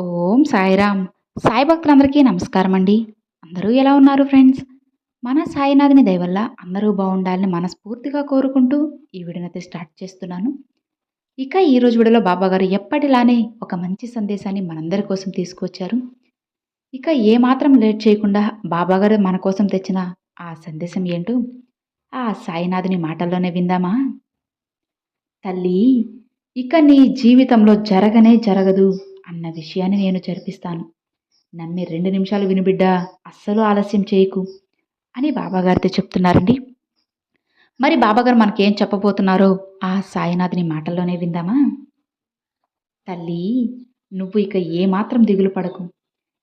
ఓం సాయిరామ్. సాయి భక్తులందరికీ నమస్కారం అండి అందరూ ఎలా ఉన్నారు ఫ్రెండ్స్? మన సాయినాథుని దయవల్ల అందరూ బాగుండాలని మనస్ఫూర్తిగా కోరుకుంటూ ఈ వీడియోనైతే స్టార్ట్ చేస్తున్నాను. ఇక ఈరోజు విడలో వీడియోలో బాబా గారు ఎప్పటిలానే ఒక మంచి సందేశాన్ని మనందరి కోసం తీసుకొచ్చారు. ఇక ఏమాత్రం లేట్ చేయకుండా బాబా గారు మన కోసం తెచ్చిన ఆ సందేశం ఏంటో ఆ సాయినాథుని మాటల్లోనే విందామా? తల్లి ఇక నీ జీవితంలో జరగనే జరగదు. అన్న విషయాన్ని నేను జరిపిస్తాను. నమ్మి రెండు నిమిషాలు వినిబిడ్డా అస్సలు ఆలస్యం చేయకు అని బాబాగారితో చెప్తున్నారండి. మరి బాబాగారు మనకేం చెప్పబోతున్నారో ఆ సాయినాథుని మాటల్లోనే విందామా? తల్లి నువ్వు ఇక ఏమాత్రం దిగులు పడకు.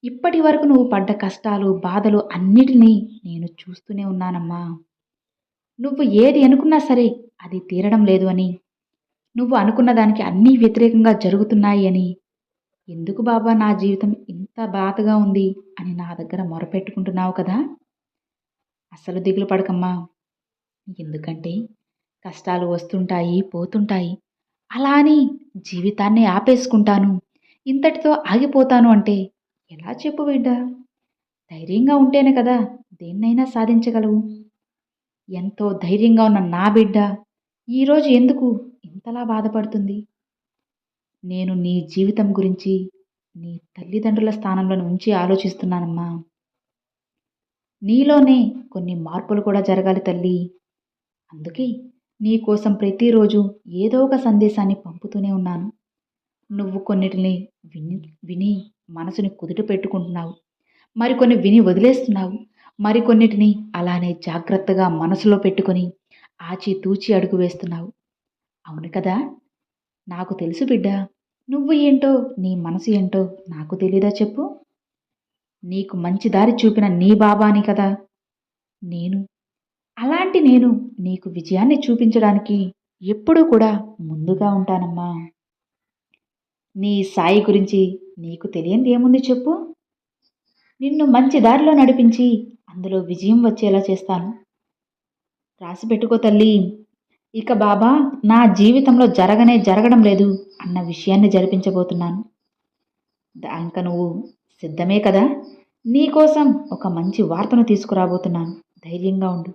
ఇప్పటి వరకు నువ్వు పడ్డ కష్టాలు బాధలు అన్నిటినీ నేను చూస్తూనే ఉన్నానమ్మా. నువ్వు ఏది అనుకున్నా సరే అది తీరడం లేదు అని నువ్వు అనుకున్న దానికి అన్నీ వ్యతిరేకంగా జరుగుతున్నాయి అని ఎందుకు బాబా నా జీవితం ఇంత బాధగా ఉంది అని నా దగ్గర మొరపెట్టుకుంటున్నావు కదా? అసలు దిగులు పడకమ్మా. ఎందుకంటే కష్టాలు వస్తుంటాయి పోతుంటాయి. అలా అని జీవితాన్ని ఆపేసుకుంటాను. ఇంతటితో ఆగిపోతాను అంటే ఎలా చెప్పు బిడ్డ? ధైర్యంగా ఉంటేనే కదా దేన్నైనా సాధించగలవు. ఎంతో ధైర్యంగా ఉన్న నా బిడ్డ ఈరోజు ఎందుకు ఇంతలా బాధపడుతుంది? నేను నీ జీవితం గురించి నీ తల్లిదండ్రుల స్థానంలో ఉంచి ఆలోచిస్తున్నానమ్మా. నీలోనే కొన్ని మార్పులు కూడా జరగాలి తల్లి. అందుకే నీ కోసం ప్రతిరోజు ఏదో ఒక సందేశాన్ని పంపుతూనే ఉన్నాను. నువ్వు కొన్నిటిని విని విని మనసుని కుదుట పెట్టుకుంటున్నావు. మరికొన్ని విని వదిలేస్తున్నావు. మరికొన్నిటిని అలానే జాగ్రత్తగా మనసులో పెట్టుకొని ఆచితూచి అడుగు వేస్తున్నావు. అవును కదా? నాకు తెలుసు బిడ్డ నువ్వు ఏంటో నీ మనసు ఏంటో నాకు తెలీదా చెప్పు. నీకు మంచి దారి చూపిన నీ బాబాని కదా. నేను అలాంటి నేను నీకు విజయాన్ని చూపించడానికి ఎప్పుడూ కూడా ముందుగా ఉంటానమ్మా. నీ సాయి గురించి నీకు తెలియంది ఏముంది చెప్పు. నిన్ను మంచి దారిలో నడిపించి అందులో విజయం వచ్చేలా చేస్తాను. రాసి పెట్టుకో తల్లి. ఇక బాబా నా జీవితంలో జరగనే జరగడం లేదు అన్న విషయాన్ని జరిపించబోతున్నాను. ఇంకా నువ్వు సిద్ధమే కదా? నీకోసం ఒక మంచి వార్తను తీసుకురాబోతున్నాను. ధైర్యంగా ఉండు.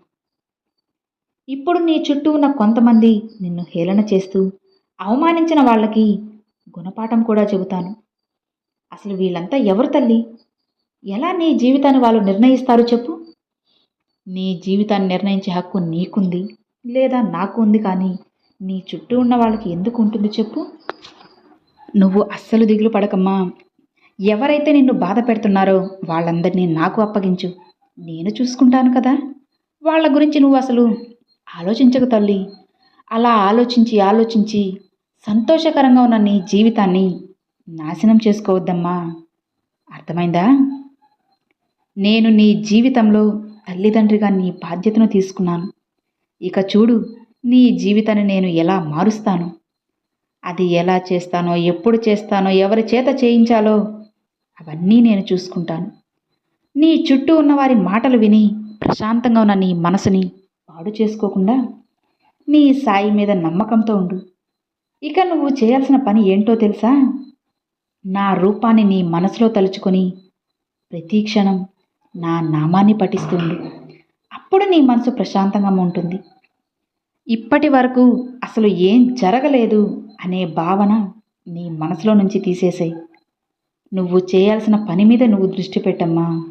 ఇప్పుడు నీ చుట్టూ ఉన్న కొంతమంది నిన్ను హేళన చేస్తూ అవమానించిన వాళ్ళకి గుణపాఠం కూడా చెబుతాను. అసలు వీళ్ళంతా ఎవరు తల్లి? ఎలా నీ జీవితాన్ని వాళ్ళు నిర్ణయిస్తారు చెప్పు? నీ జీవితాన్ని నిర్ణయించే హక్కు నీకుంది. లేదా నాకు ఉంది కానీ నీ చుట్టూ ఉన్న వాళ్ళకి ఎందుకు ఉంటుంది చెప్పు? నువ్వు అస్సలు దిగులు పడకమ్మా. ఎవరైతే నిన్ను బాధ పెడుతున్నారో వాళ్ళందరినీ నాకు అప్పగించు. నేను చూసుకుంటాను కదా. వాళ్ళ గురించి నువ్వు అసలు ఆలోచించకు తల్లి. అలా ఆలోచించి ఆలోచించి సంతోషకరంగా ఉన్న నీ జీవితాన్ని నాశనం చేసుకోవద్దమ్మా. అర్థమైందా? నేను నీ జీవితంలో తల్లిదండ్రిగా నీ బాధ్యతను తీసుకున్నాను. ఇక చూడు నీ జీవితాన్ని నేను ఎలా మారుస్తాను? అది ఎలా చేస్తానో ఎప్పుడు చేస్తానో ఎవరి చేత చేయించాలో అవన్నీ నేను చూసుకుంటాను. నీ చుట్టూ ఉన్న వారి మాటలు విని ప్రశాంతంగా ఉన్న నీ మనసుని పాడు చేసుకోకుండా నీ సాయి మీద నమ్మకంతో ఉండు. ఇక నువ్వు చేయాల్సిన పని ఏంటో తెలుసా? నా రూపాన్ని నీ మనసులో తలుచుకొని ప్రతి క్షణం నా నామాన్ని పఠిస్తుండు అప్పుడు నీ మనసు ప్రశాంతంగా ఉంటుంది. ఇప్పటి వరకు అసలు ఏం జరగలేదు అనే భావన నీ మనసులో నుంచి తీసేసాయి. నువ్వు చేయాల్సిన పని మీద నువ్వు దృష్టి పెట్టమ్మా.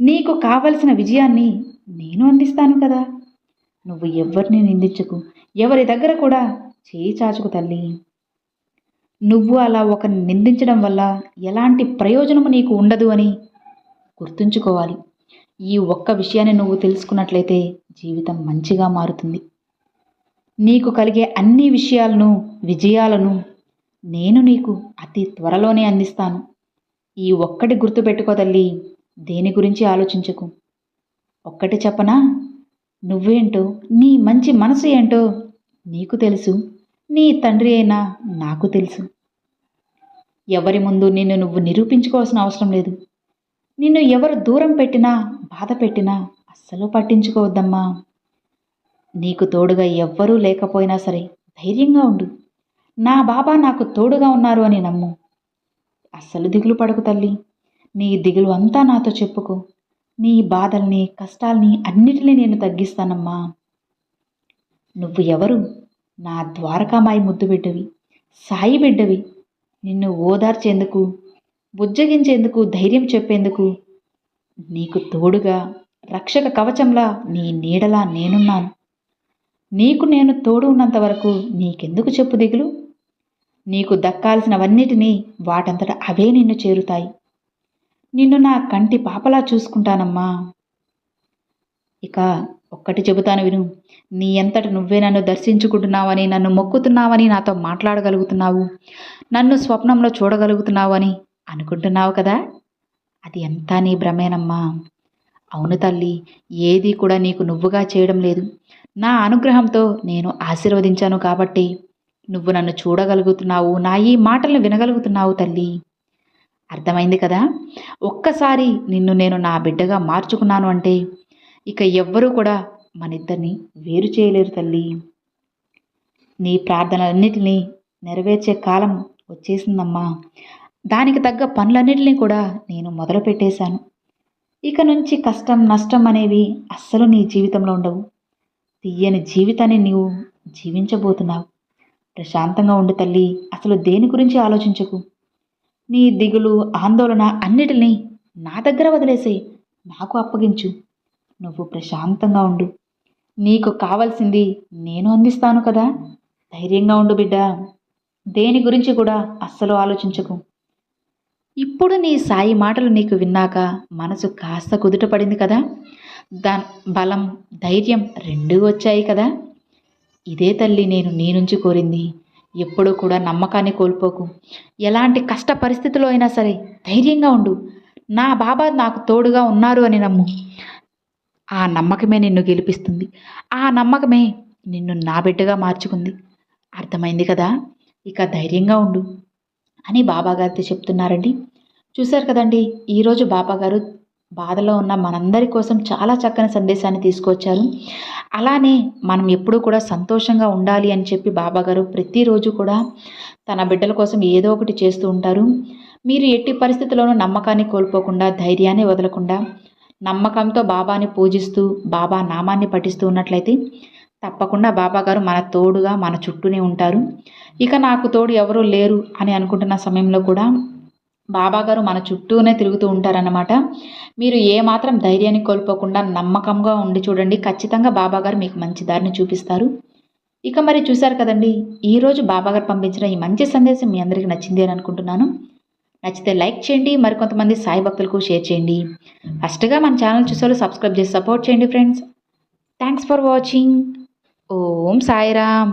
నీకు కావలసిన విజయాన్ని నేను అందిస్తాను కదా. నువ్వు ఎవరిని నిందించకు. ఎవరి దగ్గర కూడా చేయి చాచుకు తల్లి. నువ్వు అలా ఒకరిని నిందించడం వల్ల ఎలాంటి ప్రయోజనము నీకు ఉండదు అని గుర్తుంచుకోవాలి. ఈ ఒక్క విషయాన్ని నువ్వు తెలుసుకున్నట్లయితే జీవితం మంచిగా మారుతుంది. నీకు కలిగే అన్ని విషయాలను విజయాలను నేను నీకు అతి త్వరలోనే అందిస్తాను. ఈ ఒక్కటి గుర్తుపెట్టుకో తల్లి దేని గురించి ఆలోచించకు. ఒక్కటి చెప్పనా? నువ్వేంటో నీ మంచి మనసు ఏంటో నీకు తెలుసు నీ తండ్రి అయినా నాకు తెలుసు. ఎవరి ముందు నిన్ను నువ్వు నిరూపించుకోవాల్సిన అవసరం లేదు. నిన్ను ఎవరు దూరం పెట్టినా బాధ పెట్టినా అస్సలు పట్టించుకోవద్దమ్మా. నీకు తోడుగా ఎవ్వరూ లేకపోయినా సరే ధైర్యంగా ఉండు. నా బాబా నాకు తోడుగా ఉన్నారు అని నమ్ము. అస్సలు దిగులు పడకు తల్లి. నీ దిగులు అంతా నాతో చెప్పుకో. నీ బాధల్ని కష్టాల్ని అన్నిటినీ నేను తగ్గిస్తానమ్మా. నువ్వు ఎవరు? నా ద్వారకామాయి ముద్దు బిడ్డవి సాయి బిడ్డవి. నిన్ను ఓదార్చేందుకు బుజ్జగించేందుకు ధైర్యం చెప్పేందుకు? నీకు తోడుగా రక్షక కవచంలా నీ నీడలా నేనున్నాను. నీకు నేను తోడు ఉన్నంత వరకు నీకెందుకు చెప్పు దిగులు? నీకు దక్కాల్సినవన్నిటినీ వాటంతట అవే నిన్ను చేరుతాయి. నిన్ను నా కంటి పాపలా చూసుకుంటానమ్మా. ఇక ఒక్కటి చెబుతాను విను నీ ఎంతట నువ్వే నన్ను దర్శించుకుంటున్నావని నన్ను మొక్కుతున్నావని నాతో మాట్లాడగలుగుతున్నావు. నన్ను స్వప్నంలో చూడగలుగుతున్నావని అనుకుంటున్నావు కదా? అది అంతా నీ భ్రమేనమ్మా. అవును తల్లి ఏది కూడా నీకు నువ్వుగా చేయడం లేదు. నా అనుగ్రహంతో నేను ఆశీర్వదించాను కాబట్టి నువ్వు నన్ను చూడగలుగుతున్నావు నా ఈ మాటలను వినగలుగుతున్నావు తల్లి. అర్థమైంది కదా? ఒక్కసారి నిన్ను నేను నా బిడ్డగా మార్చుకున్నాను అంటే ఇక ఎవ్వరూ కూడా మన ఇద్దరిని వేరు చేయలేరు తల్లి. నీ ప్రార్థనలన్నిటినీ నెరవేర్చే కాలం వచ్చేసిందమ్మా. దానికి తగ్గ పనులన్నిటినీ కూడా నేను మొదలు పెట్టేశాను. ఇక నుంచి కష్టం నష్టం అనేవి అస్సలు నీ జీవితంలో ఉండవు. తీయని జీవితాన్ని నీవు జీవించబోతున్నావు. ప్రశాంతంగా ఉండు తల్లి అసలు దేని గురించి ఆలోచించకు. నీ దిగులు ఆందోళన అన్నిటినీ నా దగ్గర వదిలేసే నాకు అప్పగించు. నువ్వు ప్రశాంతంగా ఉండు. నీకు కావాల్సింది నేను అందిస్తాను కదా. ధైర్యంగా ఉండు బిడ్డ. దేని గురించి కూడా అస్సలు ఆలోచించకు. ఇప్పుడు నీ సాయి మాటలు నీకు విన్నాక మనసు కాస్త కుదుటపడింది కదా? దా బలం ధైర్యం రెండూ వచ్చాయి కదా? ఇదే తల్లి నేను నీ నుంచి కోరింది. ఎప్పుడూ కూడా నమ్మకాన్ని కోల్పోకు. ఎలాంటి కష్ట పరిస్థితుల్లో అయినా సరే ధైర్యంగా ఉండు. నా బాబా నాకు తోడుగా ఉన్నారు అని నమ్ము. ఆ నమ్మకమే నిన్ను గెలిపిస్తుంది. ఆ నమ్మకమే నిన్ను నా బిడ్డగా మార్చుకుంది. అర్థమైంది కదా? ఇక ధైర్యంగా ఉండు. అని బాబాగారితో చెప్తున్నారండి. చూశారు కదండి ఈరోజు బాబాగారు బాధలో ఉన్న మనందరి కోసం చాలా చక్కని సందేశాన్ని తీసుకొచ్చారు. అలానే మనం ఎప్పుడూ కూడా సంతోషంగా ఉండాలి అని చెప్పి బాబాగారు ప్రతిరోజు కూడా తన బిడ్డల కోసం ఏదో ఒకటి చేస్తూ ఉంటారు. మీరు ఎట్టి పరిస్థితుల్లోనూ నమ్మకాన్ని కోల్పోకుండా ధైర్యాన్ని వదలకుండా నమ్మకంతో బాబాని పూజిస్తూ బాబా నామాన్ని పఠిస్తూ ఉన్నట్లయితే తప్పకుండా బాబాగారు మన తోడుగా మన చుట్టూనే ఉంటారు. ఇక నాకు తోడు ఎవరూ లేరు అని అనుకుంటున్న సమయంలో కూడా బాబాగారు మన చుట్టూనే తిరుగుతూ ఉంటారన్నమాట. మీరు ఏమాత్రం ధైర్యాన్ని కోల్పోకుండా నమ్మకంగా ఉండి చూడండి. ఖచ్చితంగా బాబాగారు మీకు మంచి దారిని చూపిస్తారు. ఇక మరి చూశారు కదండి ఈరోజు బాబాగారు పంపించిన ఈ మంచి సందేశం మీ అందరికీ నచ్చింది అని అనుకుంటున్నాను. నచ్చితే లైక్ చేయండి మరికొంతమంది సాయి భక్తులకు షేర్ చేయండి. ఫస్ట్గా మన ఛానల్ చూసేవాళ్ళు సబ్స్క్రైబ్ చేసి సపోర్ట్ చేయండి friends. Thanks for watching. Om Sairam.